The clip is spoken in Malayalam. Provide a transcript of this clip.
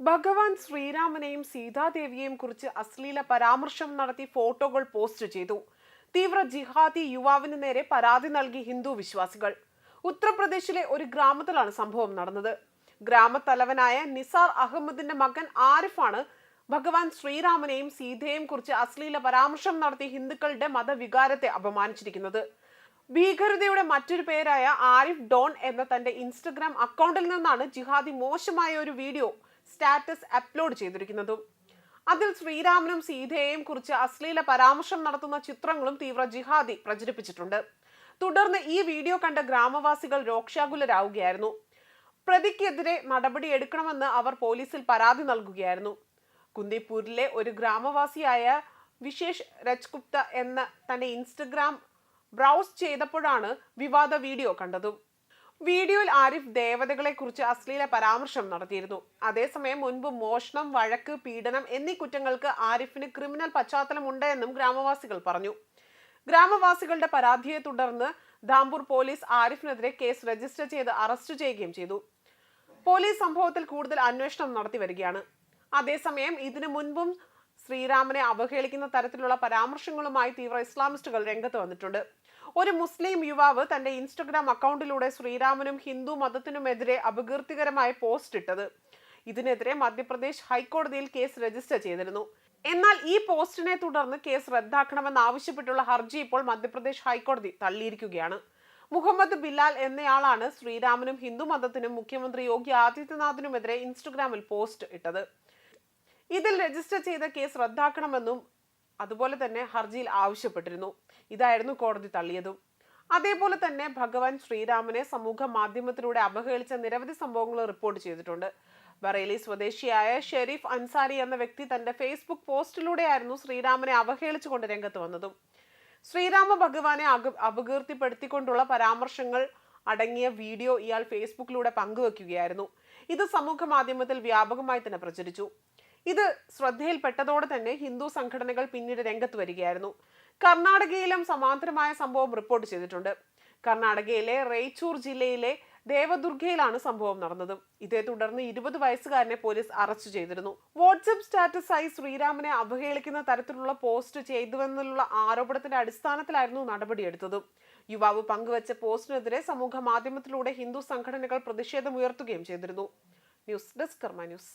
ഭഗവാൻ ശ്രീരാമനെയും സീതാദേവിയെയും കുറിച്ച് അശ്ലീല പരാമർശം നടത്തി ഫോട്ടോകൾ പോസ്റ്റ് ചെയ്തു. തീവ്ര ജിഹാദി യുവാവിന് നേരെ പരാതി നൽകി ഹിന്ദു വിശ്വാസികൾ. ഉത്തർപ്രദേശിലെ ഒരു ഗ്രാമത്തിലാണ് സംഭവം നടന്നത്. ഗ്രാമത്തലവനായ നിസാർ അഹമ്മദിന്റെ മകൻ ആരിഫാണ് ഭഗവാൻ ശ്രീരാമനെയും സീതയെയും കുറിച്ച് അശ്ലീല പരാമർശം നടത്തി ഹിന്ദുക്കളുടെ മതവികാരത്തെ അപമാനിച്ചിരിക്കുന്നത്. ഭീകരതയുടെ മറ്റൊരു പേരായ ആരിഫ് ഡോൺ എന്ന തന്റെ ഇൻസ്റ്റഗ്രാം അക്കൗണ്ടിൽ നിന്നാണ് ജിഹാദി മോശമായ ഒരു വീഡിയോ സ്റ്റാറ്റസ് അപ്ലോഡ് ചെയ്തിരിക്കുന്നതും. അതിൽ ശ്രീരാമനും സീതയെയും കുറിച്ച് അശ്ലീല പരാമർശം നടത്തുന്ന ചിത്രങ്ങളും തീവ്ര ജിഹാദി പ്രചരിപ്പിച്ചിട്ടുണ്ട്. തുടർന്ന് ഈ വീഡിയോ കണ്ട ഗ്രാമവാസികൾ രോക്ഷാകുലരാവുകയായിരുന്നു. പ്രതിക്കെതിരെ നടപടി എടുക്കണമെന്ന് അവർ പോലീസിൽ പരാതി നൽകുകയായിരുന്നു. കുന്തിപ്പൂരിലെ ഒരു ഗ്രാമവാസിയായ വിശേഷ് രജ്ഗുപ്ത എന്ന തന്റെ ഇൻസ്റ്റഗ്രാം ബ്രൗസ് ചെയ്തപ്പോഴാണ് വിവാദ വീഡിയോ കണ്ടതും. വീഡിയോയിൽ ആരിഫ് ദേവതകളെ കുറിച്ച് അശ്ലീല പരാമർശം നടത്തിയിരുന്നു. അതേസമയം മുൻപ് മോഷണം വഴക്ക് പീഡനം എന്നീ കുറ്റങ്ങൾക്ക് ആരിഫിന് ക്രിമിനൽ പശ്ചാത്തലമുണ്ട് എന്നും ഗ്രാമവാസികൾ പറഞ്ഞു. ഗ്രാമവാസികളുടെ പരാതിയെ തുടർന്ന് ധാംപൂർ പോലീസ് ആരിഫിനെതിരെ കേസ് രജിസ്റ്റർ ചെയ്ത് അറസ്റ്റ് ചെയ്യുകയും ചെയ്തു. പോലീസ് സംഭവത്തിൽ കൂടുതൽ അന്വേഷണം നടത്തി വരികയാണ്. അതേസമയം ഇതിനു മുൻപും ശ്രീരാമനെ അവഹേളിക്കുന്ന തരത്തിലുള്ള പരാമർശങ്ങളുമായി തീവ്ര ഇസ്ലാമിസ്റ്റുകൾ രംഗത്ത് വന്നിട്ടുണ്ട്. ഒരു മുസ്ലിം യുവാവ് തന്റെ ഇൻസ്റ്റഗ്രാം അക്കൗണ്ടിലൂടെ ശ്രീരാമനും ഹിന്ദു മതത്തിനുമെതിരെ അപകീർത്തികരമായ പോസ്റ്റ് ഇട്ടത്. ഇതിനെതിരെ മധ്യപ്രദേശ് ഹൈക്കോടതിയിൽ കേസ് രജിസ്റ്റർ ചെയ്തിരുന്നു. എന്നാൽ ഈ പോസ്റ്റിനെ തുടർന്ന് കേസ് റദ്ദാക്കണമെന്നാവശ്യപ്പെട്ടുള്ള ഹർജി ഇപ്പോൾ മധ്യപ്രദേശ് ഹൈക്കോടതി തള്ളിയിരിക്കുകയാണ്. മുഹമ്മദ് ബിലാൽ എന്നയാളാണ് ശ്രീരാമനും ഹിന്ദു മതത്തിനും മുഖ്യമന്ത്രി യോഗി ആദിത്യനാഥിനുമെതിരെ ഇൻസ്റ്റഗ്രാമിൽ പോസ്റ്റ് ഇട്ടത്. ഇതിൽ രജിസ്റ്റർ ചെയ്ത കേസ് റദ്ദാക്കണമെന്നും അതുപോലെ തന്നെ ഹർജിയിൽ ആവശ്യപ്പെട്ടിരുന്നു. ഇതായിരുന്നു കോടതി തള്ളിയതും. അതേപോലെ തന്നെ ഭഗവാൻ ശ്രീരാമനെ സമൂഹ മാധ്യമത്തിലൂടെ അപഹേളിച്ച നിരവധി സംഭവങ്ങൾ റിപ്പോർട്ട് ചെയ്തിട്ടുണ്ട്. ബറേലി സ്വദേശിയായ ഷെരീഫ് അൻസാരി എന്ന വ്യക്തി തന്റെ ഫേസ്ബുക്ക് പോസ്റ്റിലൂടെയായിരുന്നു ശ്രീരാമനെ അവഹേളിച്ചുകൊണ്ട് രംഗത്ത് വന്നതും. ശ്രീരാമ ഭഗവാനെ അപകീർത്തിപ്പെടുത്തിക്കൊണ്ടുള്ള പരാമർശങ്ങൾ അടങ്ങിയ വീഡിയോ ഇയാൾ ഫേസ്ബുക്കിലൂടെ പങ്കുവെക്കുകയായിരുന്നു. ഇത് സമൂഹ മാധ്യമത്തിൽ വ്യാപകമായി തന്നെ പ്രചരിച്ചു. ഇത് ശ്രദ്ധയിൽപ്പെട്ടതോടെ തന്നെ ഹിന്ദു സംഘടനകൾ പിന്നീട് രംഗത്ത് വരികയായിരുന്നു. കർണാടകയിലും സമാന്തരമായ സംഭവം റിപ്പോർട്ട് ചെയ്തിട്ടുണ്ട്. കർണാടകയിലെ റേച്ചൂർ ജില്ലയിലെ ദേവദുർഗയിലാണ് സംഭവം നടന്നത്. ഇതേ തുടർന്ന് ഇരുപത് വയസ്സുകാരനെ പോലീസ് അറസ്റ്റ് ചെയ്തിരുന്നു. വാട്സപ്പ് സ്റ്റാറ്റസായി ശ്രീരാമനെ അവഹേളിക്കുന്ന തരത്തിലുള്ള പോസ്റ്റ് ചെയ്തുവെന്നുള്ള ആരോപണത്തിന്റെ അടിസ്ഥാനത്തിലായിരുന്നു നടപടിയെടുത്തത്. യുവാവ് പങ്കുവച്ച പോസ്റ്റിനെതിരെ സമൂഹ മാധ്യമത്തിലൂടെ ഹിന്ദു സംഘടനകൾ പ്രതിഷേധമുയർത്തുകയും ചെയ്തിരുന്നു. News desk Karma news.